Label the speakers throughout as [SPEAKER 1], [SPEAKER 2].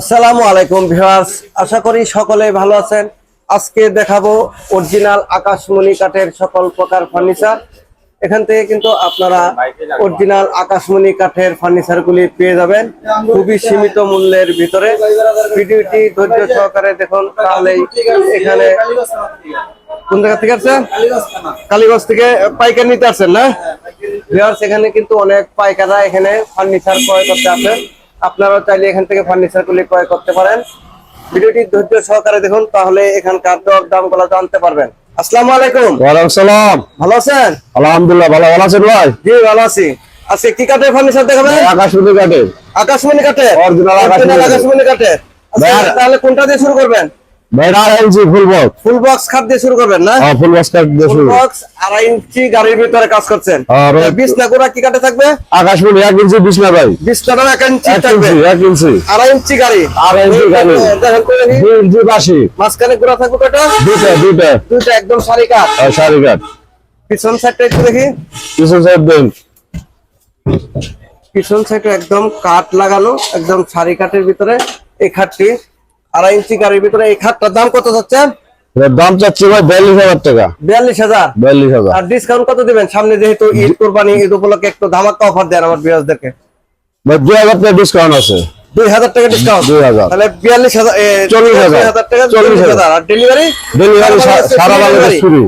[SPEAKER 1] আসসালামু আলাইকুম ভিউয়ার্স, আশা করি সকলে ভালো আছেন। আজকে দেখাবো অরিজিনাল আকাশমণি কাঠের সকল প্রকার ফার্নিচার এখান থেকে কিন্তু আপনারা অরিজিনাল আকাশমণি কাঠের ফার্নিচার গুলি পেয়ে যাবেন খুবই সীমিত মূল্যের ভিতরে। ভিডিওটি ধৈর্য সহকারে দেখুন তাহলে এখানে কোন জায়গা থেকে আসছেন? কালীগঞ্জ থেকে পাইকার নিতে আসছেন না? ভিউয়ার্স, এখানে কিন্তু অনেক পাইকাররা এখানে ফার্নিচার ক্রয় করতে আসেন আপনারাও চাইলে এখান থেকে ফার্নিচার গুলি ক্রয় করতে পারেন। ভিডিওটি ধৈর্য সহকারে দেখুন তাহলে এখানকার দর দামগুলো জানতে পারবেন। আসসালামু আলাইকুম।
[SPEAKER 2] ওয়ালাইকুম সালাম।
[SPEAKER 1] ভালো আছেন?
[SPEAKER 2] আলহামদুলিল্লাহ ভালো। ভালো আছেন ভাই?
[SPEAKER 1] জি ভালো আছি। আজকে কি কাঠের ফার্নিচার দেখাবেন?
[SPEAKER 2] আকাশমণি কাটে
[SPEAKER 1] আকাশমণি কাটে
[SPEAKER 2] অরিজিনাল আকাশমণি কাঠের।
[SPEAKER 1] আচ্ছা, তাহলে কোনটা দিয়ে শুরু করবেন?
[SPEAKER 2] ভাই আড়াই ইঞ্চি ফুল বক্স
[SPEAKER 1] ফুল বক্স খাট দিয়ে শুরু করবেন না?
[SPEAKER 2] হ্যাঁ ফুল বক্স কাট দিয়ে
[SPEAKER 1] ফুল
[SPEAKER 2] শুরু।
[SPEAKER 1] বক্স আড়াই ইঞ্চি গাড়ির ভিতরে কাজ করছেন।
[SPEAKER 2] ওই-
[SPEAKER 1] গোড়া কি থাকবে?
[SPEAKER 2] আকাশমণি এক ইঞ্চি বিশ না ভাই।
[SPEAKER 1] বিশ এক ইঞ্চি থাকবে।
[SPEAKER 2] ইঞ্চি এক ইঞ্চি।
[SPEAKER 1] আড়াই ইঞ্চি গাড়ি।
[SPEAKER 2] আড়াই ইঞ্চি গাড়ি।
[SPEAKER 1] দেখেন করে দেখি।
[SPEAKER 2] দুই ইঞ্চি বাসি
[SPEAKER 1] মাঝখানে গোড়া থাকবে কয়টা?
[SPEAKER 2] দুইটা দুইটা।
[SPEAKER 1] দুইটা একদম সারি কাঠ।
[SPEAKER 2] শাড়ি কাট
[SPEAKER 1] পিছন সাইডটা একটু দেখি।
[SPEAKER 2] পিছন সাইড দেন।
[SPEAKER 1] পিছন সাইডে একদম কাঠ লাগানো একদম সারি কাঠের ভিতরে। এই খাটটি আড়াই ইঞ্চি গাড়ির ভিতরে এই খাটটার দাম কত যাচ্ছে?
[SPEAKER 2] দাম চাচ্ছি ভাই বিয়াল্লিশ হাজার টাকা।
[SPEAKER 1] বিয়াল্লিশ হাজার?
[SPEAKER 2] বিয়াল্লিশ হাজার।
[SPEAKER 1] আর ডিসকাউন্ট কত দিবেন? সামনে যেহেতু ঈদ কোরবানি ঈদ উপলক্ষে একটু ধামাকা অফার দেন আমার বিয়াজদেরকে
[SPEAKER 2] দুই হাজার টাকা ডিসকাউন্ট আছে।
[SPEAKER 1] দুই হাজার টাকা ডিসকাউন্ট
[SPEAKER 2] দুই হাজার।
[SPEAKER 1] তাহলে বিয়াল্লিশ হাজার
[SPEAKER 2] চল্লিশ হাজার।
[SPEAKER 1] টাকা
[SPEAKER 2] চল্লিশ হাজার।
[SPEAKER 1] আর ডেলিভারি
[SPEAKER 2] ডেলিভারি সারা বাংলাদেশ শুরু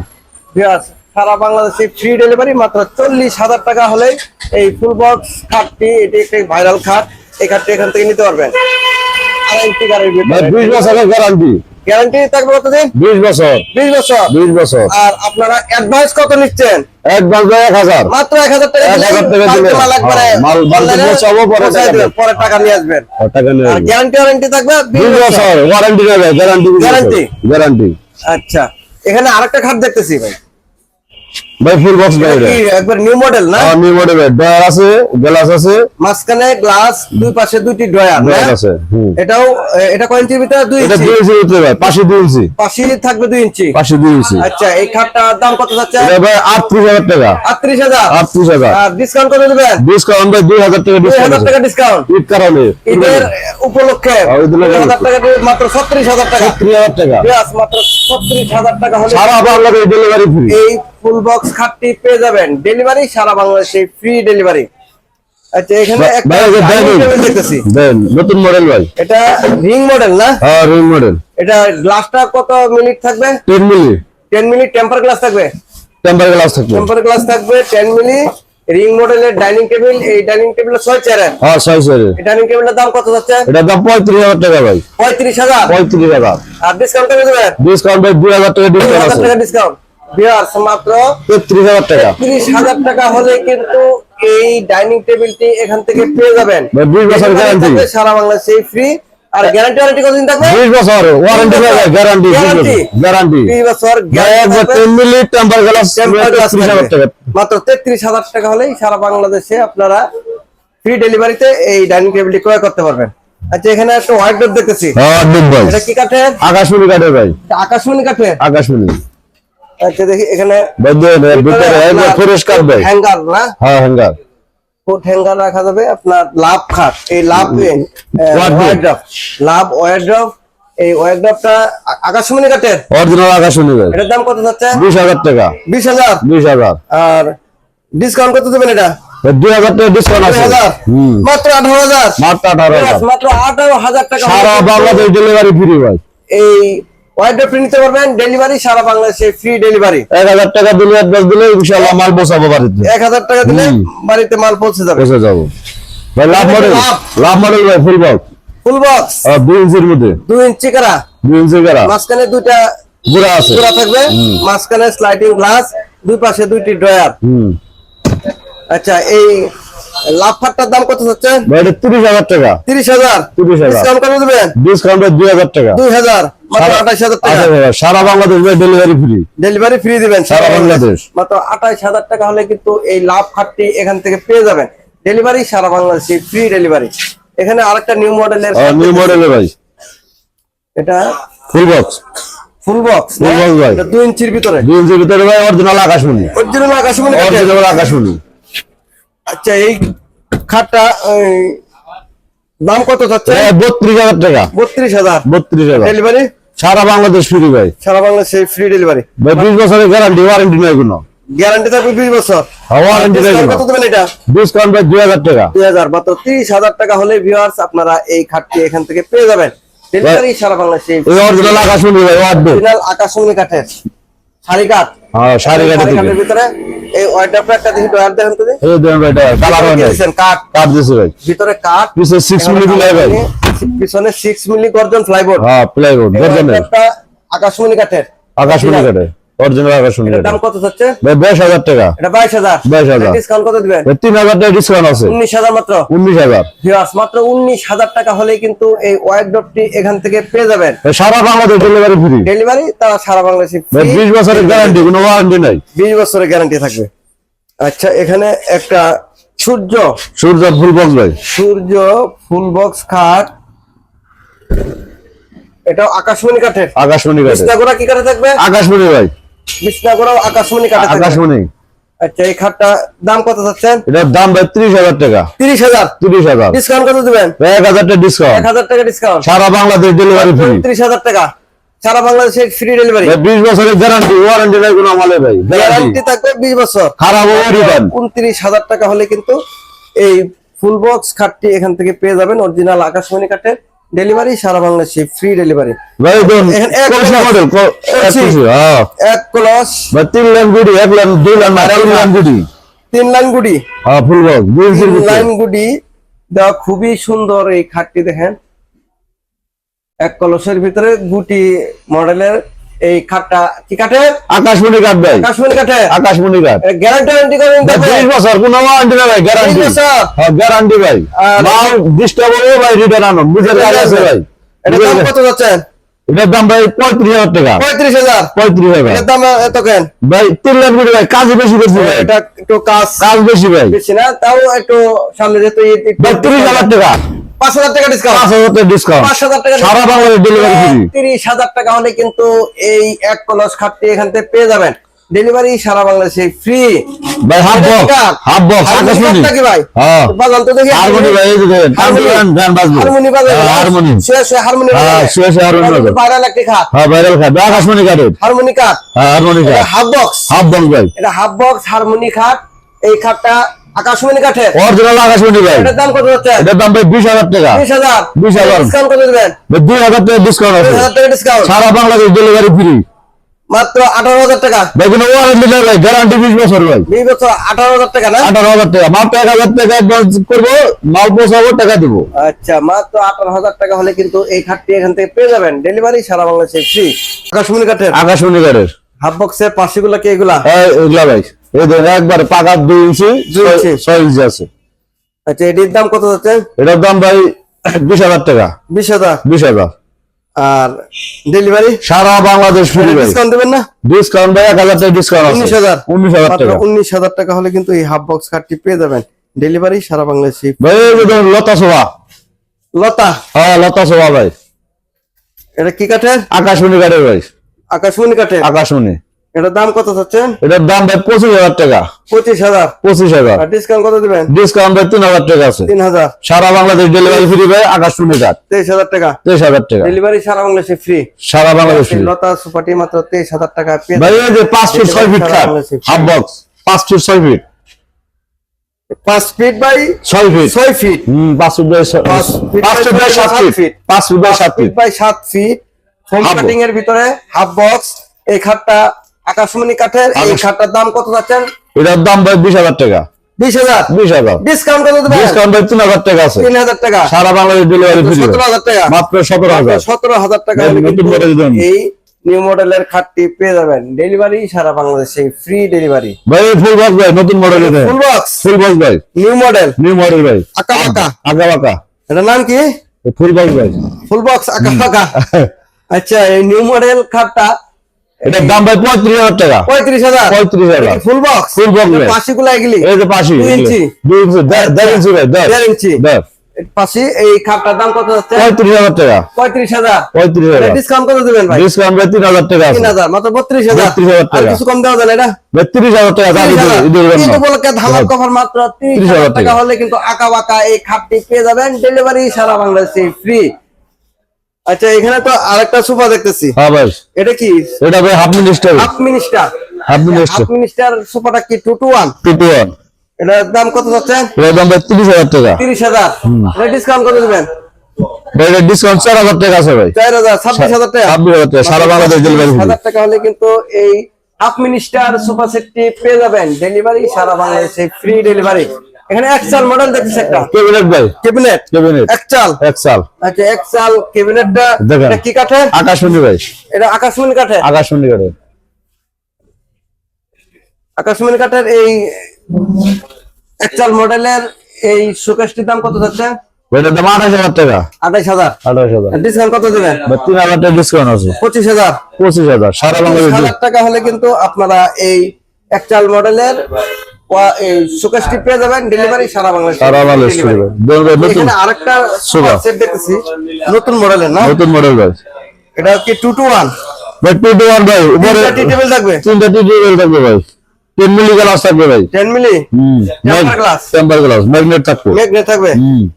[SPEAKER 1] সারা বাংলাদেশে ফ্রি ডেলিভারি মাত্র চল্লিশ হাজার টাকা হলে এই ফুল বক্স খাটটি এটি একটি ভাইরাল খাট। এই খাটটি এখান থেকে নিতে পারবেন।
[SPEAKER 2] বিশ বছরের গ্যারান্টি
[SPEAKER 1] গ্যারান্টি থাকবে কতদিন?
[SPEAKER 2] বিশ বছর।
[SPEAKER 1] বিশ বছর।
[SPEAKER 2] বিশ বছর।
[SPEAKER 1] আর আপনারা অ্যাডভান্স কত নিচ্ছেন?
[SPEAKER 2] এক হাজার।
[SPEAKER 1] মাত্র এক হাজার টাকা
[SPEAKER 2] এক হাজার টাকা দিলে,
[SPEAKER 1] মাল
[SPEAKER 2] হ্যাঁ, মাল- মাল
[SPEAKER 1] এ
[SPEAKER 2] পৌঁছাবো, পরে টাকা
[SPEAKER 1] পরে টাকা নিয়ে আসবেন।
[SPEAKER 2] টাকা নিয়ে
[SPEAKER 1] গ্যারান্টি ওয়ারেন্টি থাকবে বিশ বছর।
[SPEAKER 2] ওয়ারেন্টি নেবে গ্যারান্টি
[SPEAKER 1] Guarantee?
[SPEAKER 2] গ্যারান্টি
[SPEAKER 1] আচ্ছা। এখানে আরেকটা খাট দেখতেছি ভাই।
[SPEAKER 2] ভাই ফুল বক্স
[SPEAKER 1] এটা
[SPEAKER 2] বাইরে।
[SPEAKER 1] একবার নিউ মডেল না?
[SPEAKER 2] নিউ মডেল ডয়ার আছে গ্লাস আছে।
[SPEAKER 1] মাঝখানে গ্লাস দুই পাশে দুইটি ড্রয়ার
[SPEAKER 2] ডয়ার আছে
[SPEAKER 1] এটাও এটা কয় ইঞ্চির ভিতরে? দুই
[SPEAKER 2] এটা
[SPEAKER 1] ইঞ্চি
[SPEAKER 2] দুই ইঞ্চি উঠতে ভাই পাশে দুই ইঞ্চি
[SPEAKER 1] পাশে থাকবে দুই ইঞ্চি
[SPEAKER 2] পাশে দুই ইঞ্চি
[SPEAKER 1] আচ্ছা এই খাটটার দাম কত যাচ্ছে?
[SPEAKER 2] এটা ভাই আটত্রিশ হাজার টাকা।
[SPEAKER 1] আটত্রিশ হাজার?
[SPEAKER 2] আটত্রিশ হাজার।
[SPEAKER 1] আর ডিসকাউন্ট কত দেবেন?
[SPEAKER 2] ডিসকাউন্ট ভাই দুই হাজার টাকা
[SPEAKER 1] দুই
[SPEAKER 2] ডিসকাউন্ট
[SPEAKER 1] হাজার টাকা ডিসকাউন্ট
[SPEAKER 2] ঈদ কারণে।
[SPEAKER 1] ঈদের উপলক্ষে।
[SPEAKER 2] হ্যাঁ, ঈদের
[SPEAKER 1] দুই হাজার
[SPEAKER 2] উপলক্ষে।
[SPEAKER 1] টাকা মাত্র ছত্রিশ হাজার টাকা।
[SPEAKER 2] ত্রিশ হাজার টাকা।
[SPEAKER 1] Yes, মাত্র টাকা হলে
[SPEAKER 2] সারা বাংলাদেশ ডেলিভারি ফ্রি
[SPEAKER 1] এই ফুল বক্স খাটটি পেয়ে যাবেন। ডেলিভারি সারা বাংলাদেশে ফ্রি ডেলিভারি আচ্ছা এখানে একটা দেখতেছি।
[SPEAKER 2] নতুন মডেল ভাই।
[SPEAKER 1] এটা রিং মডেল না?
[SPEAKER 2] হ্যাঁ রিং মডেল
[SPEAKER 1] এটা গ্লাসটা কত মিনিট থাকবে?
[SPEAKER 2] Ten milli
[SPEAKER 1] ten minute temper glass থাকবে?
[SPEAKER 2] টেম্পার গ্লাস থাকবে।
[SPEAKER 1] টেম্পার গ্লাস থাকবে টেন মিলি রিং মডেলের ডাইনিং টেবিল এই ডাইনিং টেবিল ছয় চেয়ারের
[SPEAKER 2] হ্যাঁ ছয়
[SPEAKER 1] এই ডাইনিং টেবিলের দাম কত যাচ্ছে?
[SPEAKER 2] এটার দাম পঁয়ত্রিশ হাজার টাকা ভাই।
[SPEAKER 1] পঁয়ত্রিশ হাজার?
[SPEAKER 2] পঁয়ত্রিশ হাজার।
[SPEAKER 1] আর ডিসকাউন্ট করে দেবেন?
[SPEAKER 2] ডিসকাউন্ট ভাই দুই হাজার টাকা ডিসকাউন্ট আছে।
[SPEAKER 1] টাকা ডিসকাউন্ট বিয়ার্স মাত্র
[SPEAKER 2] তেত্রিশ হাজার টাকা।
[SPEAKER 1] তিরিশ হাজার টাকা হলে কিন্তু এই ডাইনিং টেবিলটি এখান থেকে পেয়ে যাবেন।
[SPEAKER 2] বিশ বছর
[SPEAKER 1] সারা বাংলাদেশে ফ্রি আর গ্যারান্টি ওয়ারেন্টি কতদিন থাকবে?
[SPEAKER 2] বিশ বছর। Warranty guarantee
[SPEAKER 1] Guarantee?
[SPEAKER 2] গ্যারান্টি
[SPEAKER 1] বিশ বছর থাকবে।
[SPEAKER 2] গ্লাস
[SPEAKER 1] মাত্র তেত্রিশ হাজার টাকা হলেই সারা বাংলাদেশে আপনারা ফ্রি ডেলিভারিতে এই ডাইনিং টেবিলটি ক্রয় করতে পারবেন। আচ্ছা এখানে একটা হোয়াইট ডোর দেখতেছি।
[SPEAKER 2] হ্যাঁ ভাই।
[SPEAKER 1] এটা কি কাঠের?
[SPEAKER 2] আকাশমণি কাটে ভাই।
[SPEAKER 1] আকাশমণি কাঠের?
[SPEAKER 2] আকাশমণি।
[SPEAKER 1] আচ্ছা দেখি এখানে
[SPEAKER 2] ভিতরে ভাই।
[SPEAKER 1] হ্যাঙ্গার না?
[SPEAKER 2] হ্যাঁ হ্যাঙ্গার
[SPEAKER 1] ফুট হ্যাঙ্গার রাখা যাবে? আপনার লাভ খাট। এই লাভ. লাভ ওয়ারড্রপ এই ওয়ারড্রপটা আকাশমণি কাঠের।
[SPEAKER 2] অরিজিনাল আকাশমণি
[SPEAKER 1] এটার দাম কত যাচ্ছে?
[SPEAKER 2] বিশ হাজার টাকা।
[SPEAKER 1] বিশ হাজার?
[SPEAKER 2] বিশ হাজার।
[SPEAKER 1] আর ডিসকাউন্ট কত দেবেন এটা?
[SPEAKER 2] ভাই দুই হাজার টাকা ডিসকাউন্ট আছে।
[SPEAKER 1] মাত্র আঠারো হাজার?
[SPEAKER 2] মাত্র আঠারো হাজার।
[SPEAKER 1] মাত্র আঠারো হাজার টাকা
[SPEAKER 2] সারা বাংলাদেশ ডেলিভারি ফ্রি ভাই।
[SPEAKER 1] এই ওয়ারড্রপ নিতে পারবেন ডেলিভারি সারা বাংলাদেশে ফ্রি ডেলিভারি
[SPEAKER 2] এক হাজার টাকা দিলে অ্যাডভান্স দিলে ইনশাল্লাহ মাল পৌঁছাবো বাড়িতে।
[SPEAKER 1] এক হাজার টাকা দিলে বাড়িতে মাল পৌঁছে যাবে।
[SPEAKER 2] পৌঁছে যাব। ভাই লাভ মডেল
[SPEAKER 1] লাভ।
[SPEAKER 2] মডেল ভাই ফুল বক্স
[SPEAKER 1] ফুল বক্স
[SPEAKER 2] দুই ইঞ্চির মধ্যে।
[SPEAKER 1] দুই ইঞ্চি করা?
[SPEAKER 2] দুই ইঞ্চি করা?
[SPEAKER 1] মাঝখানে দুইটা
[SPEAKER 2] গুড়া আছে।
[SPEAKER 1] জোড়া থাকবে। মাঝখানে স্লাইডিং গ্লাস দুই পাশে দুইটি ড্রয়ার আচ্ছা এই লাভ ফাটটার দাম কত হচ্ছে
[SPEAKER 2] এটা তিরিশ হাজার টাকা।
[SPEAKER 1] তিরিশ হাজার।
[SPEAKER 2] 30,000
[SPEAKER 1] ডিসকাউন্ট করে দেবেন?
[SPEAKER 2] ডিসকাউন্ট দুই হাজার টাকা।
[SPEAKER 1] দুই হাজার
[SPEAKER 2] সারা-
[SPEAKER 1] আঠাশ হাজার টাকা।
[SPEAKER 2] সারা Bangladesh delivery free
[SPEAKER 1] delivery free দিবেন
[SPEAKER 2] সারা বাংলাদেশ।
[SPEAKER 1] মাত্র আঠাশ হাজার টাকা হলে কিন্তু এই লাভ খাটটি এখান থেকে পেয়ে যাবেন। ডেলিভারি সারা বাংলাদেশে ফ্রি ডেলিভারি এখানে আরেকটা নিউ মডেলের
[SPEAKER 2] নিউ মডেলের ভাই।
[SPEAKER 1] এটা
[SPEAKER 2] full box
[SPEAKER 1] full box
[SPEAKER 2] Full box ভাই।
[SPEAKER 1] দুই ইঞ্চির ভিতরে।
[SPEAKER 2] দুই ইঞ্চির ভিতরে ভাই অরিজিনাল আকাশমণি।
[SPEAKER 1] অরিজিনাল আকাশমণি।
[SPEAKER 2] অরিজিনাল আকাশমণি।
[SPEAKER 1] আচ্ছা এই খাটটা দাম কত চাচ্ছে
[SPEAKER 2] বত্রিশ হাজার টাকা।
[SPEAKER 1] বত্রিশ হাজার।
[SPEAKER 2] বত্রিশ হাজার।
[SPEAKER 1] ডেলিভারি
[SPEAKER 2] সারা বাংলাদেশ ফ্রি ভাই।
[SPEAKER 1] সারা বাংলাদেশে ফ্রি ডেলিভারি
[SPEAKER 2] ভাই বিশ বছরের গ্যারান্টি ওয়ারেন্টি নাই কোনো।
[SPEAKER 1] গ্যারান্টি থাকবে বিশ বছর।
[SPEAKER 2] ওয়ারেন্টি নাই
[SPEAKER 1] Discount
[SPEAKER 2] কোনো।
[SPEAKER 1] কত দেবেন এটা?
[SPEAKER 2] ডিসকাউন্ট ভাই দুই হাজার টাকা।
[SPEAKER 1] দুই হাজার মাত্র তিরিশ হাজার টাকা হলে ভিউয়ার্স আপনারা এই খাটটি এখান থেকে পেয়ে যাবেন। ডেলিভারি সারা বাংলাদেশে
[SPEAKER 2] অরিজিনাল আকাশমণি ভাই
[SPEAKER 1] অরিজিনাল আকাশমণি কাঠের। কাঠ।
[SPEAKER 2] হ্যাঁ
[SPEAKER 1] কাঠের ভিতরে। এই একটা দেখি ডয়ার দেখেন তো
[SPEAKER 2] এই দেখেন ভাই কালার হয়
[SPEAKER 1] দিয়েছেন
[SPEAKER 2] কাট দিছে ভাই।
[SPEAKER 1] ভিতরে কাঠ।
[SPEAKER 2] পিছনে সিক্স মিলি দিলাই ভাই
[SPEAKER 1] পিছনে সিক্স মিলি গর্জন ফ্লাইবোর্ড
[SPEAKER 2] হ্যাঁ প্লাইউড গর্জন
[SPEAKER 1] একটা আকাশমণি কাঠের।
[SPEAKER 2] আকাশমণি কাটে অরিজিনাল
[SPEAKER 1] এটার দাম কত হচ্ছে
[SPEAKER 2] ভাই বাইশ হাজার টাকা।
[SPEAKER 1] এটা বাইশ হাজার।
[SPEAKER 2] 22,000
[SPEAKER 1] ডিসকাউন্ট কত দিবেন?
[SPEAKER 2] ভাই তিন হাজার টাকা ডিসকাউন্ট আছে।
[SPEAKER 1] উনিশ হাজার মাত্র?
[SPEAKER 2] উনিশ হাজার।
[SPEAKER 1] ভিউয়ার্স মাত্র উনিশ হাজার টাকা হলেই কিন্তু এই ওয়াইড ডটটি এখান থেকে পেয়ে যাবেন।
[SPEAKER 2] সারা বাংলাদেশ ডেলিভারি ফ্রি
[SPEAKER 1] ডেলিভারি তারা সারা বাংলাদেশে
[SPEAKER 2] ভাই বিশ বছরের গ্যারান্টি কোনো ওয়ারেন্টি নাই।
[SPEAKER 1] বিশ বছরের গ্যারান্টি থাকবে। আচ্ছা এখানে একটা সূর্য।
[SPEAKER 2] সূর্য ফুল বক্স ভাই।
[SPEAKER 1] সূর্য ফুল বক্স খাট। এটাও আকাশমণি কাঠের।
[SPEAKER 2] আকাশমণি
[SPEAKER 1] বিছনাগোড়া কি কাঠে থাকবে?
[SPEAKER 2] আকাশমণি ভাই।
[SPEAKER 1] বিছনাগোড়াও আকাশমণি কাঠে থাকবে
[SPEAKER 2] আকাশমণি।
[SPEAKER 1] আচ্ছা এই খাটটা দাম কত চাচ্ছেন?
[SPEAKER 2] এটার দাম ভাই ত্রিশ হাজার টাকা।
[SPEAKER 1] তিরিশ হাজার?
[SPEAKER 2] তিরিশ হাজার।
[SPEAKER 1] ডিসকাউন্ট কত দিবেন?
[SPEAKER 2] এক হাজার টাকা
[SPEAKER 1] এক হাজার টাকা ডিসকাউন্ট
[SPEAKER 2] সারা বাংলাদেশ ডেলিভারি ফ্রি
[SPEAKER 1] উনত্রিশ হাজার টাকা। সারা বাংলাদেশে ফ্রি ডেলিভারি
[SPEAKER 2] ভাই বিশ বছরের গ্যারান্টি ওয়ারেন্টি নাই কোনো আমালে ভাই।
[SPEAKER 1] গ্যারান্টি
[SPEAKER 2] গ্যারান্টি
[SPEAKER 1] থাকবে বিশ বছর।
[SPEAKER 2] খারাপ রিটার্ন
[SPEAKER 1] টাকা হলে কিন্তু এই ফুল বক্স খাটটি এখান থেকে পেয়ে যাবেন অরিজিনাল আকাশমণি কাঠের। ডেলিভারি সারা বাংলাদেশে ফ্রি ডেলিভারি
[SPEAKER 2] ভাই দেখুন
[SPEAKER 1] এক
[SPEAKER 2] কলসা ভাই তিন লাইন গুড়ি এক লাইন দুই লাইন তিন লাইন গুড়ি।
[SPEAKER 1] তিন লাইন গুডি।
[SPEAKER 2] হ্যাঁ ফুল বক্স
[SPEAKER 1] তিন লাইন গুডি। দেওয়া খুবই সুন্দর এই খাটটি দেখেন। এক কলসের ভিতরে গুটি মডেলের এই খাটটা কি কাঠের
[SPEAKER 2] আকাশমণি কাঠ ভাই।
[SPEAKER 1] আকাশমণি কাঠের
[SPEAKER 2] আকাশমণি কাঠ।
[SPEAKER 1] গ্যারান্টি ওয়ারেন্টি করেন
[SPEAKER 2] ভাই বিশ বছর কোনো ওয়ারেন্টি নাই ভাই গ্যারান্টি হ্যাঁ গ্যারান্টি ভাই। মাল ডিস্টার্ব হলে ভাই রিটার্ন আনো বুঝে কাজ আছে ভাই।
[SPEAKER 1] এটা দাম কত যাচ্ছেন
[SPEAKER 2] এটার দাম ভাই পঁয়ত্রিশ হাজার টাকা।
[SPEAKER 1] পঁয়ত্রিশ হাজার?
[SPEAKER 2] পঁয়ত্রিশ হাজার।
[SPEAKER 1] এর দাম এত কেন?
[SPEAKER 2] ভাই তিন লাখ কোটি ভাই কাজ বেশি বেশি ভাই।
[SPEAKER 1] এটা একটু কাজ
[SPEAKER 2] কাজ বেশি ভাই।
[SPEAKER 1] বেশি না তাও একটু সামনে যেতে
[SPEAKER 2] ভাই তিরিশ হাজার টাকা।
[SPEAKER 1] পাঁচ হাজার টাকা ডিসকাউন্ট
[SPEAKER 2] পাঁচ হাজার টাকা ডিসকাউন্ট
[SPEAKER 1] পাঁচ হাজার টাকা
[SPEAKER 2] সারা বাংলাদেশ ডেলিভারি ফ্রি
[SPEAKER 1] তিরিশ হাজার টাকা হলে কিন্তু এই এক কলস খাটটি এখান থেকে পেয়ে যাবেন। ডেলিভারি সারা বাংলাদেশে ফ্রি
[SPEAKER 2] ভাই হাফ বক্স হাফ বক্স আকাশমণি
[SPEAKER 1] ভাই?
[SPEAKER 2] হ্যাঁ।
[SPEAKER 1] বাজান তো দেখি
[SPEAKER 2] হারমোনি ভাই এই দেখেন গান গান বাজবে।
[SPEAKER 1] হারমোনি বাজায়
[SPEAKER 2] হ্যাঁ, হারমোনি।
[SPEAKER 1] শুয়ে শুয়ে হারমোনি
[SPEAKER 2] হ্যাঁ,
[SPEAKER 1] বাজায়।
[SPEAKER 2] শুয়ে শুয়ে হারমোনি
[SPEAKER 1] তাহলে ভাইরাল একটি
[SPEAKER 2] হ্যাঁ ভাইরাল আকাশমণি
[SPEAKER 1] হারমোনি
[SPEAKER 2] হ্যাঁ harmony
[SPEAKER 1] half box.
[SPEAKER 2] Half box ভাই।
[SPEAKER 1] এটা হাফ বক্স হারমোনি খাট। এই খাটটা আকাশমণি কাঠের।
[SPEAKER 2] অরিজিনাল আকাশমণি ভাই।
[SPEAKER 1] এটার দাম কত হচ্ছে
[SPEAKER 2] এটার দাম ভাই বিশ হাজার টাকা।
[SPEAKER 1] বিশ হাজার?
[SPEAKER 2] 20,000
[SPEAKER 1] ডিসকাউন্ট দিবেন?
[SPEAKER 2] টাকা ডিসকাউন্ট আছে।
[SPEAKER 1] হাজার টাকা ডিসকাউন্ট
[SPEAKER 2] সারা বাংলাদেশ ডেলিভারি ফ্রি
[SPEAKER 1] মাত্র আঠারো হাজার টাকা।
[SPEAKER 2] ভাই কোনো ওয়ারেন্টি নাই ভাই। গ্যারান্টি বিশ বছর ভাই।
[SPEAKER 1] বিশ বছর আঠারো হাজার টাকা না?
[SPEAKER 2] টাকা। মাত্র টাকা অ্যাডভান্স করব মাল পৌঁছাবো টাকা দেবো।
[SPEAKER 1] আচ্ছা মাত্র আঠারো হাজার টাকা হলে কিন্তু এই খাটটি এখান থেকে পেয়ে যাবেন। ডেলিভারি সারা বাংলাদেশে ফ্রি আকাশমণি কাঠের।
[SPEAKER 2] আকাশমণি কাঠের।
[SPEAKER 1] হাফ বক্সের পাশেগুলো কি এগুলা?
[SPEAKER 2] এই এগুলা ভাই। এই দেখেন একবারে পাকা দুই ইঞ্চি ছয়-
[SPEAKER 1] ইঞ্চি।
[SPEAKER 2] আছে।
[SPEAKER 1] আচ্ছা এটির দাম কত যাচ্ছে?
[SPEAKER 2] এটার দাম ভাই বিশ হাজার টাকা।
[SPEAKER 1] বিশ হাজার?
[SPEAKER 2] বিশ হাজার।
[SPEAKER 1] আর ডেলিভারি?
[SPEAKER 2] সারা বাংলাদেশ
[SPEAKER 1] ডিসকাউন্ট দেবেন না?
[SPEAKER 2] ডিসকাউন্ট ভাই এক হাজার টাকা ডিসকাউন্ট
[SPEAKER 1] উনিশ হাজার।
[SPEAKER 2] উনিশ হাজার টাকা।
[SPEAKER 1] উনিশ হাজার টাকা হলে কিন্তু এই হাফ বক্স কার্ডটি পেয়ে যাবেন। ডেলিভারি সারা বাংলাদেশে
[SPEAKER 2] ভাই লতা শোভা
[SPEAKER 1] লতা?
[SPEAKER 2] হ্যাঁ লতা শোভা ভাই।
[SPEAKER 1] এটা কি কাঠের?
[SPEAKER 2] আকাশমণি কাঠের ভাই।
[SPEAKER 1] আকাশমণি কাঠের।
[SPEAKER 2] আকাশমণি।
[SPEAKER 1] এটার দাম কত চাচ্ছেন?
[SPEAKER 2] এটার দাম ভাই পঁচিশ হাজার টাকা।
[SPEAKER 1] পঁচিশ হাজার।
[SPEAKER 2] পঁচিশ হাজার।
[SPEAKER 1] ডিসকাউন্ট কত দিবেন?
[SPEAKER 2] ডিসকাউন্ট ভাই তিন হাজার টাকা আছে।
[SPEAKER 1] তিন হাজার।
[SPEAKER 2] সারা বাংলাদেশ ডেলিভারি ফ্রি ভাই আকাশমণি কাঠ
[SPEAKER 1] তেইশ হাজার টাকা।
[SPEAKER 2] তেইশ হাজার টাকা।
[SPEAKER 1] ডেলিভারি সারা বাংলাদেশে ফ্রি
[SPEAKER 2] সারা বাংলাদেশ।
[SPEAKER 1] লতা সুপাটি মাত্র তেইশ হাজার টাকা।
[SPEAKER 2] ভাই এই যে পাঁচ ফিট ছয় ফিট হাফ বক্স পাঁচ ফিট ছয় ফিট
[SPEAKER 1] পাঁচ ফিট বাই
[SPEAKER 2] ছয় ফিট
[SPEAKER 1] ছয় ফিট
[SPEAKER 2] পাঁচ ফিট বাই
[SPEAKER 1] পাঁচ ফিট
[SPEAKER 2] বাই সাত ফিট পাঁচ ফিট বাই সাত
[SPEAKER 1] ফিট
[SPEAKER 2] ফিট
[SPEAKER 1] বাই সাত ফিট হোম কাটিং এর ভিতরে হাফ বক্স এই খাটটা আকাশমণি কাঠের এই খাটটার দাম কত যাচ্ছেন
[SPEAKER 2] এটার দাম ভাই বিশ হাজার টাকা।
[SPEAKER 1] বিশ হাজার?
[SPEAKER 2] বিশ হাজার।
[SPEAKER 1] ডিসকাউন্ট কত দেবেন?
[SPEAKER 2] ডিসকাউন্ট ভাই তিন হাজার টাকা আছে।
[SPEAKER 1] তিন হাজার টাকা।
[SPEAKER 2] সারা বাংলাদেশ ডেলিভারি ফ্রি
[SPEAKER 1] সতেরো হাজার টাকা।
[SPEAKER 2] মাত্র সতেরো হাজার।
[SPEAKER 1] সতেরো হাজার টাকা
[SPEAKER 2] নতুন model
[SPEAKER 1] এই নিউ মডেলের খাটটি পেয়ে যাবেন। ডেলিভারি সারা বাংলাদেশে ফ্রি ডেলিভারি
[SPEAKER 2] ভাই ফুল বক্স ভাই নতুন মডেল এটা
[SPEAKER 1] ফুল বক্স
[SPEAKER 2] ফুল বক্স ভাই।
[SPEAKER 1] নিউ মডেল
[SPEAKER 2] নিউ মডেল ভাই।
[SPEAKER 1] আঁকা বাঁকা
[SPEAKER 2] আগা বাঁকা
[SPEAKER 1] এটার নাম কি?
[SPEAKER 2] ফুল বক্স ভাই।
[SPEAKER 1] ফুল বক্স আঁকা বাঁকা আচ্ছা এই নিউ মডেল খাটটা
[SPEAKER 2] এটার দাম ভাই পঁয়ত্রিশ হাজার টাকা।
[SPEAKER 1] পঁয়ত্রিশ হাজার?
[SPEAKER 2] পঁয়ত্রিশ হাজার।
[SPEAKER 1] Full box
[SPEAKER 2] box? ভাই।
[SPEAKER 1] পাশি গুলা? এগুলি
[SPEAKER 2] এই যে পাশি।
[SPEAKER 1] দুই ইঞ্চি।
[SPEAKER 2] দুই ইঞ্চি দেড় ইঞ্চি ভাই দেড়।
[SPEAKER 1] ইঞ্চি। পাশে এই খাটটার দাম কত যাচ্ছে?
[SPEAKER 2] পঁয়ত্রিশ হাজার টাকা।
[SPEAKER 1] পঁয়ত্রিশ হাজার।
[SPEAKER 2] পঁয়ত্রিশ হাজার।
[SPEAKER 1] ডিসকাউন্ট কত দেবেন ভাই?
[SPEAKER 2] ডিসকাউন্ট ভাই তিন হাজার টাকা
[SPEAKER 1] তিন হাজার মাত্র বত্রিশ হাজার।
[SPEAKER 2] 32,000
[SPEAKER 1] আর
[SPEAKER 2] টাকা।
[SPEAKER 1] কিছু কম দেওয়া যায় না? এটা
[SPEAKER 2] বত্রিশ হাজার টাকা
[SPEAKER 1] কভার মাত্র তিরিশ হাজার টাকা। হলে কিন্তু আঁকা বাঁকা এই খাটটি পেয়ে যাবেন। ডেলিভারি সারা বাংলাদেশে ফ্রি আচ্ছা এখানে তো আরেকটা সোফা দেখতেছি।
[SPEAKER 2] হ্যাঁ ভাই।
[SPEAKER 1] এটা কি?
[SPEAKER 2] এটা ভাই half minister.
[SPEAKER 1] Half minister.
[SPEAKER 2] Half minister.
[SPEAKER 1] Half minister সোফাটা কি two two one
[SPEAKER 2] two two one
[SPEAKER 1] এটার দাম কত যাচ্ছে
[SPEAKER 2] এটার দাম ভাই তিরিশ হাজার টাকা।
[SPEAKER 1] তিরিশ হাজার। ডিসকাউন্ট কত দেবেন?
[SPEAKER 2] ভাই এটা ডিসকাউন্ট চার হাজার টাকা আছে ভাই।
[SPEAKER 1] চার হাজার ছাব্বিশ হাজার টাকা।
[SPEAKER 2] ছাব্বিশ হাজার টাকা সারা বাংলাদেশ ডেলিভারি ফ্রি
[SPEAKER 1] হাজার টাকা হলে কিন্তু এই হাফ মিনিস্টার সোফা সেটটি পেয়ে যাবেন। ডেলিভারি সারা বাংলাদেশে ফ্রি ডেলিভারি এখানে এক্সাল মডেল দেখতেছি একটা।
[SPEAKER 2] ক্যাবিনেট ভাই।
[SPEAKER 1] ক্যাবিনেট
[SPEAKER 2] ক্যাবিনেট
[SPEAKER 1] একচাল।
[SPEAKER 2] এক সাল
[SPEAKER 1] আচ্ছা এক্সাল ক্যাবিনেটটা। এটা কি কাঠের
[SPEAKER 2] আকাশমণি ভাই।
[SPEAKER 1] এটা আকাশমণি কাঠের
[SPEAKER 2] আকাশমণি করে
[SPEAKER 1] আকাশমণি কাঠের এই একচাল মডেলের এই শোকেসটির দাম কত যাচ্ছে?
[SPEAKER 2] এটার দাম আঠাশ হাজার টাকা।
[SPEAKER 1] আঠাইশ হাজার।
[SPEAKER 2] আঠাশ হাজার।
[SPEAKER 1] ডিসকাউন্ট কত দেবেন?
[SPEAKER 2] তিন হাজার টাকা ডিসকাউন্ট আছে।
[SPEAKER 1] পঁচিশ হাজার।
[SPEAKER 2] পঁচিশ হাজার সারা বাংলাদেশ
[SPEAKER 1] টাকা হলে কিন্তু আপনারা এই একচাল মডেলের ওয়া- এই শোকেসটি পেয়ে যাবেন ডেলিভারি সারা বাংলাদেশ
[SPEAKER 2] সারা বাংলাদেশ free ভাই। দেখুন ভাই, নতুন
[SPEAKER 1] এখানে আরেকটা সেট দেখতেছি। নতুন মডেলের না?
[SPEAKER 2] নতুন মডেল ভাই।
[SPEAKER 1] এটা কি
[SPEAKER 2] ভাই ভাই। উপরে
[SPEAKER 1] টি টেবিল থাকবে?
[SPEAKER 2] তিনটা টি টেবিল থাকবে ভাই। তিন মিলি গ্লাস থাকবে ভাই।
[SPEAKER 1] টেন মিলি
[SPEAKER 2] হুম।
[SPEAKER 1] Temper glass?
[SPEAKER 2] Temper glass magnet থাকবে।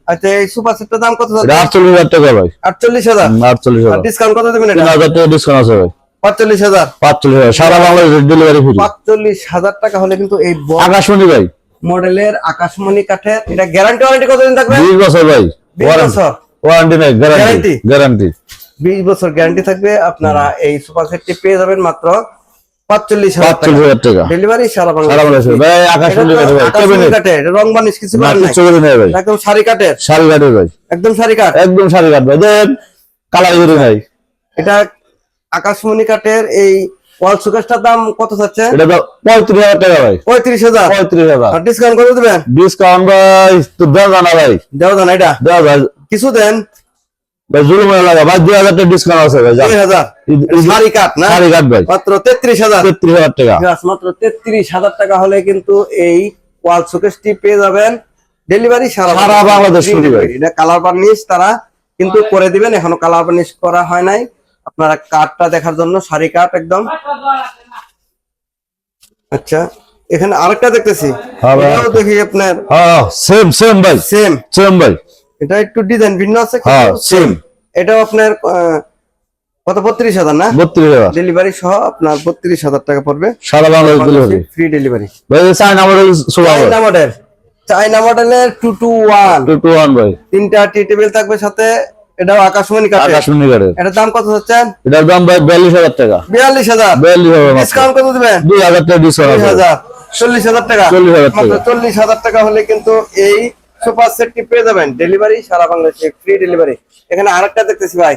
[SPEAKER 1] আচ্ছা এই সুপার সেটটার দাম কত
[SPEAKER 2] আটচল্লিশ হাজার টাকা ভাই।
[SPEAKER 1] আটচল্লিশ হাজার?
[SPEAKER 2] আটচল্লিশ হাজার।
[SPEAKER 1] ডিসকাউন্ট কত দেবেন
[SPEAKER 2] তিন
[SPEAKER 1] এটা
[SPEAKER 2] হাজার টাকা ডিসকাউন্ট আছে ভাই।
[SPEAKER 1] পাঁচচল্লিশ হাজার।
[SPEAKER 2] পাঁচচল্লিশ হাজার সারা বাংলাদেশ ডেলিভারি ফ্রি
[SPEAKER 1] পাঁচচল্লিশ হাজার টাকা হলে কিন্তু এই
[SPEAKER 2] আকাশমণি ভাই।
[SPEAKER 1] মডেলের আকাশমণি কাঠের এটা গ্যারান্টি ওয়ারেন্টি কতদিন থাকবে?
[SPEAKER 2] বিশ বছর ভাই
[SPEAKER 1] বছর?
[SPEAKER 2] ওয়ারেন্টি নাই গ্যারান্টি গ্যারান্টি
[SPEAKER 1] বিশ বছর গ্যারান্টি থাকবে আপনারা এই সুপার সেটটি পেয়ে যাবেন মাত্র পাঁচচল্লিশ হাজার
[SPEAKER 2] টাকা।
[SPEAKER 1] ডেলিভারি সারা
[SPEAKER 2] সারা বাংলাদেশ। ভাই আকাশমণি ভাই
[SPEAKER 1] কাঠের রং বানিশ কিছু
[SPEAKER 2] না ভাই।
[SPEAKER 1] একদম শাড়ি কাঠের।
[SPEAKER 2] শাড়ি কাঠের ভাই।
[SPEAKER 1] একদম শাড়ি কাঠ।
[SPEAKER 2] একদম শাড়ি কাঠ ভাই। দেন কালার করে নাই।
[SPEAKER 1] এটা আকাশমণি কাঠের এই ওয়াল সুকেশটার দাম কত চাচ্ছে
[SPEAKER 2] এটা তো পঁয়ত্রিশ হাজার টাকা ভাই।
[SPEAKER 1] পঁয়ত্রিশ হাজার?
[SPEAKER 2] পঁয়ত্রিশ হাজার।
[SPEAKER 1] আর ডিসকাউন্ট করে দেবেন?
[SPEAKER 2] ডিসকাউন্ট ভাই তো দেওয়া জানা ভাই।
[SPEAKER 1] দেওয়া যান এটা?
[SPEAKER 2] দেওয়া ভাই
[SPEAKER 1] কিছু দেন।
[SPEAKER 2] ভাই জুলুম লাগা। ভাই দুই হাজার টাকা ডিসকাউন্ট আছে ভাই
[SPEAKER 1] না?
[SPEAKER 2] ভাই।
[SPEAKER 1] মাত্র
[SPEAKER 2] টাকা।
[SPEAKER 1] মাত্র হলে কিন্তু এই ওয়াল পেয়ে যাবেন। ডেলিভারি সারা
[SPEAKER 2] বাংলাদেশ।
[SPEAKER 1] এটা কালার বার্নিশ তারা কিন্তু করে দিবেন। এখনও কালার বার্নিশ করা হয় নাই। আপনারা কাঠটা দেখার জন্য শাড়ি কাঠ একদম। আচ্ছা এখানে আরেকটা দেখতেছি।
[SPEAKER 2] হ্যাঁ
[SPEAKER 1] এটাও দেখি আপনার।
[SPEAKER 2] হ্যাঁ সেম সেম ভাই।
[SPEAKER 1] সেম
[SPEAKER 2] সেম ভাই।
[SPEAKER 1] এটা একটু ডিজাইন ভিন্ন আছে
[SPEAKER 2] হ্যাঁ,
[SPEAKER 1] সেম এটাও আপনার কত? বত্রিশ হাজার না?
[SPEAKER 2] বত্রিশ হাজার।
[SPEAKER 1] ডেলিভারি সহ আপনার বত্রিশ হাজার টাকা পড়বে।
[SPEAKER 2] সারা Bangladesh
[SPEAKER 1] free delivery
[SPEAKER 2] China model
[SPEAKER 1] China model মডেলের two two one
[SPEAKER 2] two two one ভাই।
[SPEAKER 1] তিনটা টি টেবিল থাকবে সাথে। এটাও আকাশমণি কাঠের
[SPEAKER 2] আকাশমণি কাঠের
[SPEAKER 1] এটার দাম কত হচ্ছেন
[SPEAKER 2] এটার দাম ভাই বিয়াল্লিশ হাজার টাকা।
[SPEAKER 1] বিয়াল্লিশ হাজার?
[SPEAKER 2] বিয়াল্লিশ হাজার মাত্র।
[SPEAKER 1] ডিসকাউন্ট কত দিবেন?
[SPEAKER 2] দুই হাজার টাকা ডিসকাউন্ট
[SPEAKER 1] দুই
[SPEAKER 2] আছে
[SPEAKER 1] হাজার। চল্লিশ হাজার টাকা।
[SPEAKER 2] 40,000 টাকা।
[SPEAKER 1] মাত্র চল্লিশ হাজার টাকা হলে কিন্তু এই সুপার সেটটি পেয়ে যাবেন। ডেলিভারি সারা বাংলাদেশে ফ্রি ডেলিভারি এখানে আরেকটা দেখতেছি ভাই।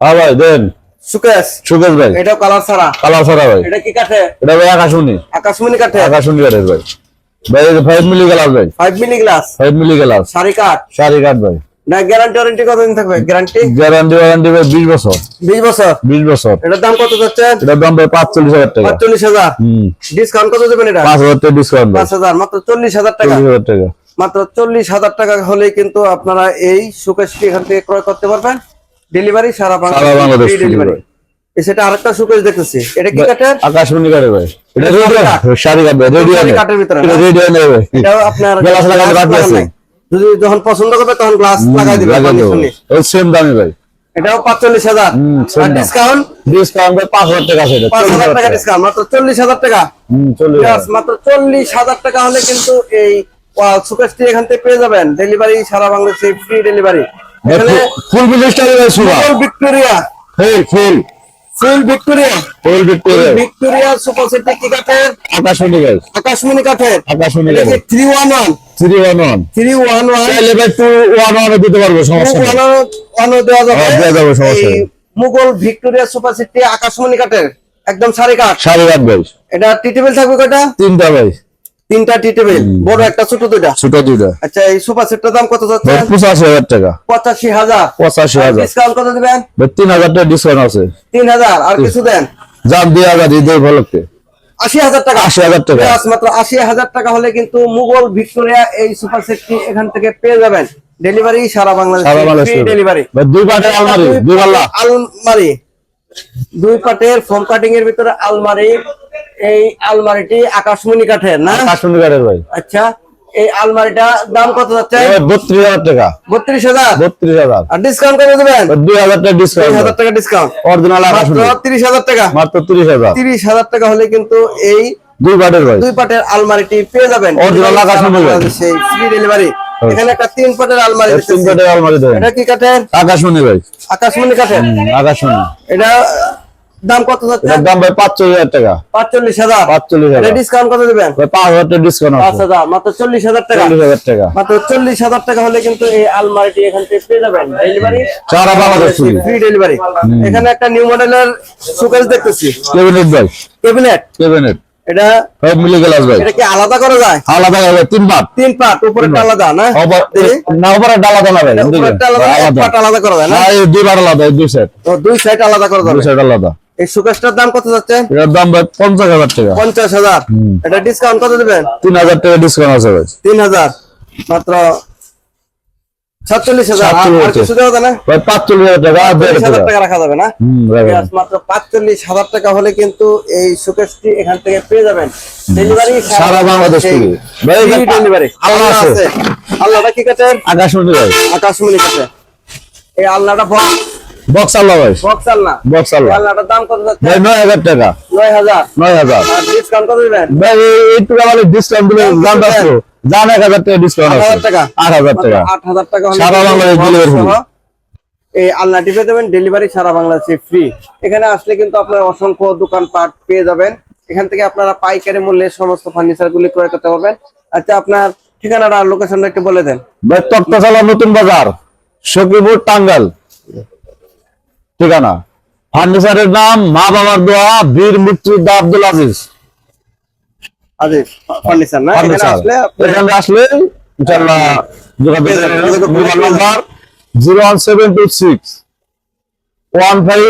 [SPEAKER 2] হ্যাঁ ভাই দেন।
[SPEAKER 1] সুকেশ।
[SPEAKER 2] সুকেশ ভাই।
[SPEAKER 1] এটাও কালার ছাড়া।
[SPEAKER 2] কালার ছাড়া ভাই।
[SPEAKER 1] এটা কি কাঠে?
[SPEAKER 2] এটা ভাই আকাশমণি।
[SPEAKER 1] আকাশমণি কাঠে।
[SPEAKER 2] আকাশমণি কাঠের ভাই। ভাই ফাইভ মিলি গ্লাস ভাই।
[SPEAKER 1] Five milli glass
[SPEAKER 2] five milli glass
[SPEAKER 1] sari কাঠ।
[SPEAKER 2] শাড়ি কাঠ ভাই।
[SPEAKER 1] না গ্যারান্টি ওয়ারেন্টি কতদিন থাকবে? গ্যারান্টি
[SPEAKER 2] গ্যারান্টি ওয়ারেন্টি ভাই বিশ বছর।
[SPEAKER 1] বিশ বছর?
[SPEAKER 2] বিশ বছর।
[SPEAKER 1] এটার দাম কত যাচ্ছেন
[SPEAKER 2] এটার দাম ভাই পাঁচচল্লিশ হাজার টাকা।
[SPEAKER 1] পাঁচচল্লিশ হাজার?
[SPEAKER 2] হম।
[SPEAKER 1] ডিসকাউন্ট কত দেবেন এটা?
[SPEAKER 2] পাঁচ হাজার টাকা ডিসকাউন্ট ভাই।
[SPEAKER 1] পাঁচ হাজার মাত্র চল্লিশ হাজার টাকা।
[SPEAKER 2] চল্লিশ হাজার টাকা।
[SPEAKER 1] মাত্র চল্লিশ হাজার টাকা হলেই কিন্তু আপনারা এই সুকেশটি এখান থেকে ক্রয় করতে পারবেন? ডেলিভারি সারা
[SPEAKER 2] বাংলাদেশ
[SPEAKER 1] ডেলিভারি। সেটা আরেকটা সুকেশ দেখতেছি। এটা কি কাঠের?
[SPEAKER 2] আকাশমণি কাঠের ভাই। এটা
[SPEAKER 1] এটা
[SPEAKER 2] শাড়ি কাঠ ভাই
[SPEAKER 1] কাঠের ভিতরে না?
[SPEAKER 2] রেডিও নেই ভাই।
[SPEAKER 1] এটাও আপনার
[SPEAKER 2] গ্লাস লাগানো
[SPEAKER 1] glass
[SPEAKER 2] আছে।
[SPEAKER 1] যদি যখন পছন্দ করবে তখন গ্লাস লাগাই দিবে।
[SPEAKER 2] ওই সেম দামি ভাই।
[SPEAKER 1] এটাও পাঁচচল্লিশ হাজার।
[SPEAKER 2] হুম, same
[SPEAKER 1] আর ডিসকাউন্ট
[SPEAKER 2] ডিসকাউন্ট পাঁচ হাজার টাকা
[SPEAKER 1] হাজার
[SPEAKER 2] হাজার
[SPEAKER 1] টাকা
[SPEAKER 2] টাকা।
[SPEAKER 1] ডিসকাউন্ট মাত্র চল্লিশ হাজার টাকা।
[SPEAKER 2] হুম চল্লিশ
[SPEAKER 1] Yes,
[SPEAKER 2] হাজার।
[SPEAKER 1] মাত্র চল্লিশ হাজার টাকা হলে কিন্তু এই সুকেশটি এখান থেকে পেয়ে যাবেন। ডেলিভারি সারা বাংলাদেশে ফ্রি ডেলিভারি এখানে
[SPEAKER 2] ফুল বিলিস্টারি ভাই সুবা
[SPEAKER 1] full Victoria
[SPEAKER 2] full full
[SPEAKER 1] full Victoria
[SPEAKER 2] full Victoria
[SPEAKER 1] Victoria super city কি কাঠের
[SPEAKER 2] আকাশমণি ভাই
[SPEAKER 1] আকাশমণি কাঠের।
[SPEAKER 2] আকাশমণি
[SPEAKER 1] এটা
[SPEAKER 2] ভাই
[SPEAKER 1] three one one
[SPEAKER 2] three one one
[SPEAKER 1] three one one
[SPEAKER 2] চাইলে ভাই টু ওয়ান ওয়ান দিতে পারব সমস্যা নেই।
[SPEAKER 1] ওয়ান দেওয়া যাবে।
[SPEAKER 2] হ্যাঁ, দেওয়া যাবে, সমস্যা
[SPEAKER 1] মুঘল ভিক্টোরিয়া সুপার সিটি আকাশমণি কাঠের একদম সারি কাঠ।
[SPEAKER 2] সাড়ে ভাই
[SPEAKER 1] এটা টি টেবিল থাকবে কয়টা?
[SPEAKER 2] তিনটা ভাই
[SPEAKER 1] তিনটা টি টেবিল। বড় একটা ছোট দুইটা।
[SPEAKER 2] ছোট দুইটা।
[SPEAKER 1] আচ্ছা এই সেটটার দাম কত যাচ্ছে?
[SPEAKER 2] টাকা।
[SPEAKER 1] ডিসকাউন্ট কত দিবেন?
[SPEAKER 2] টাকা ডিসকাউন্ট আছে।
[SPEAKER 1] তিন হাজার। আর কিছু দেন?
[SPEAKER 2] হাজার ঈদের উপলক্ষে
[SPEAKER 1] আশি হাজার টাকা।
[SPEAKER 2] আশি হাজার টাকা।
[SPEAKER 1] মাত্র আশি হাজার টাকা হলে কিন্তু মুঘল ভিক্টোরিয়া এই সুপার সেটটি এখান থেকে পেয়ে যাবেন। ডেলিভারি সারা বাংলাদেশ ডেলিভারি
[SPEAKER 2] দুই পাটের আলমারি দুই
[SPEAKER 1] আলমারি। দুই পাটের ফোম কাটিং এর ভিতরে আলমারি। এই আলমারিটি আকাশমণি কাঠের না?
[SPEAKER 2] আকাশমণি কাঠের ভাই।
[SPEAKER 1] আচ্ছা। এই আলমারিটা দাম কত যাচ্ছে?
[SPEAKER 2] বত্রিশ হাজার টাকা।
[SPEAKER 1] বত্রিশ হাজার?
[SPEAKER 2] বত্রিশ হাজার।
[SPEAKER 1] আর ডিসকাউন্ট করে দেবেন?
[SPEAKER 2] দুই হাজার টাকা ডিসকাউন্ট
[SPEAKER 1] হাজার টাকা ডিসকাউন্ট
[SPEAKER 2] অরিজিনাল
[SPEAKER 1] তিরিশ হাজার টাকা।
[SPEAKER 2] মাত্র তিরিশ হাজার।
[SPEAKER 1] তিরিশ হাজার টাকা হলে কিন্তু এই
[SPEAKER 2] দুই পাটের
[SPEAKER 1] দুই পাটের আলমারিটি পেয়ে যাবেন।
[SPEAKER 2] Original আকাশমণি
[SPEAKER 1] সেই ফ্রি ডেলিভারি এখানে একটা তিন পাটের আলমারি
[SPEAKER 2] তিন পাটের আলমারি
[SPEAKER 1] এটা কি কাঠের?
[SPEAKER 2] আকাশমণি ভাই
[SPEAKER 1] আকাশমণি কাঠের।
[SPEAKER 2] আকাশমণি।
[SPEAKER 1] এটা দাম কত যাচ্ছে
[SPEAKER 2] দাম ভাই পাঁচচল্লিশ হাজার টাকা।
[SPEAKER 1] পাঁচচল্লিশ হাজার।
[SPEAKER 2] পাঁচচল্লিশ হাজার।
[SPEAKER 1] ডিসকাউন্ট কত দেবেন?
[SPEAKER 2] ভাই পাঁচ হাজার টাকা ডিসকাউন্ট
[SPEAKER 1] পাঁচ
[SPEAKER 2] আছে
[SPEAKER 1] হাজার মাত্র চল্লিশ হাজার টাকা।
[SPEAKER 2] চল্লিশ হাজার টাকা।
[SPEAKER 1] মাত্র চল্লিশ হাজার টাকা হলে কিন্তু এই আলমারিটি এখান থেকে পেয়ে যাবেন। ডেলিভারি
[SPEAKER 2] সারা বাংলাদেশ
[SPEAKER 1] ফ্রি ডেলিভারি এখানে একটা নিউ মডেলের দেখতেছি।
[SPEAKER 2] কেবিনেট ভাই
[SPEAKER 1] ক্যাবিনেট
[SPEAKER 2] কেবিনেট
[SPEAKER 1] এটা
[SPEAKER 2] সব মিলে গেলাস ভাই
[SPEAKER 1] এটা কি আলাদা করা যায়?
[SPEAKER 2] আলাদা তিন পাট।
[SPEAKER 1] তিন পার্ট উপরে আলাদা না?
[SPEAKER 2] উপরে আলাদা না ভাই
[SPEAKER 1] উপরেরটা আলাদা
[SPEAKER 2] আলাদা।
[SPEAKER 1] পার্ট আলাদা করা যায় না?
[SPEAKER 2] না দুই আলাদা দুই
[SPEAKER 1] তো দুই সাইড আলাদা করা
[SPEAKER 2] দুই
[SPEAKER 1] যাবে।
[SPEAKER 2] আলাদা।
[SPEAKER 1] এই সুকেশটার দাম কত যাচ্ছে?
[SPEAKER 2] এটার দাম পঞ্চাশ হাজার টাকা।
[SPEAKER 1] পঞ্চাশ হাজার। এটা ডিসকাউন্ট কত দেবেন?
[SPEAKER 2] তিন হাজার টাকা ডিসকাউন্ট আছে ভাই।
[SPEAKER 1] তিন হাজার। মাত্র সাতচল্লিশ হাজার।
[SPEAKER 2] পাঁচচল্লিশ টাকা
[SPEAKER 1] হাজার
[SPEAKER 2] টাকা।
[SPEAKER 1] রাখা যাবে না। মাত্র পাঁচচল্লিশ হাজার টাকা হলে কিন্তু এই সুকেশটি এখান থেকে পেয়ে যাবেন। ডেলিভারি
[SPEAKER 2] সারা বাংলাদেশ
[SPEAKER 1] ডেলিভারি
[SPEAKER 2] আল্লাহ আছে।
[SPEAKER 1] আল্লাহটা কি কাছে
[SPEAKER 2] আকাশমণি
[SPEAKER 1] আকাশমণি কাছে এই আল্লাহটা বক্স
[SPEAKER 2] আল্লাহ ভাই।
[SPEAKER 1] বক্স আল্লাহ
[SPEAKER 2] বক্স আল্লাহ
[SPEAKER 1] আল্লাহটার দাম কত যাচ্ছে?
[SPEAKER 2] ভাই নয় হাজার টাকা।
[SPEAKER 1] নয় হাজার।
[SPEAKER 2] নয় হাজার।
[SPEAKER 1] আর ডিসকাউন্ট কত দিবেন?
[SPEAKER 2] ভাই এইটুকু আমাদের ডিসকাউন্ট দিলে দাম জান এক হাজার টাকা ডিসকাউন্ট
[SPEAKER 1] আট
[SPEAKER 2] আছে।
[SPEAKER 1] হাজার টাকা?
[SPEAKER 2] আট হাজার টাকা।
[SPEAKER 1] আট হাজার টাকা
[SPEAKER 2] সারা বাংলাদেশ
[SPEAKER 1] সহ
[SPEAKER 2] free।
[SPEAKER 1] এই আলনাটি পেয়ে যাবেন ডেলিভারি সারা বাংলাদেশে ফ্রি এখানে আসলে কিন্তু আপনারা অসংখ্য দোকানপাট পেয়ে যাবেন। এখান থেকে আপনারা পাইকারি মূল্যে সমস্ত ফার্নিচার গুলি ক্রয় করতে পারবেন। আচ্ছা আপনার ঠিকানাটা আর লোকেশনটা একটু বলে দেন।
[SPEAKER 2] ভাই তক্তাশালা নতুন বাজার সখীপুর টাঙ্গাল ঠিকানা? ফার্নিচারের নাম মা বাবার দোয়া বীর মুক্তিযোদ্ধা Abdul Aziz. Zero one seven two six one five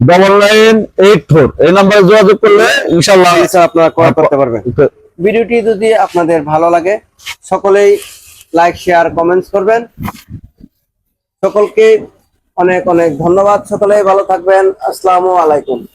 [SPEAKER 2] double nine eight four এই নাম্বারে যোগাযোগ করলে ইনশাল্লাহ
[SPEAKER 1] আপনারা করতে পারবেন। ভিডিওটি যদি আপনাদের ভালো লাগে সকলেই লাইক শেয়ার কমেন্টস করবেন। সকলকে অনেক অনেক ধন্যবাদ। সকলেই ভালো থাকবেন। আসসালামু আলাইকুম।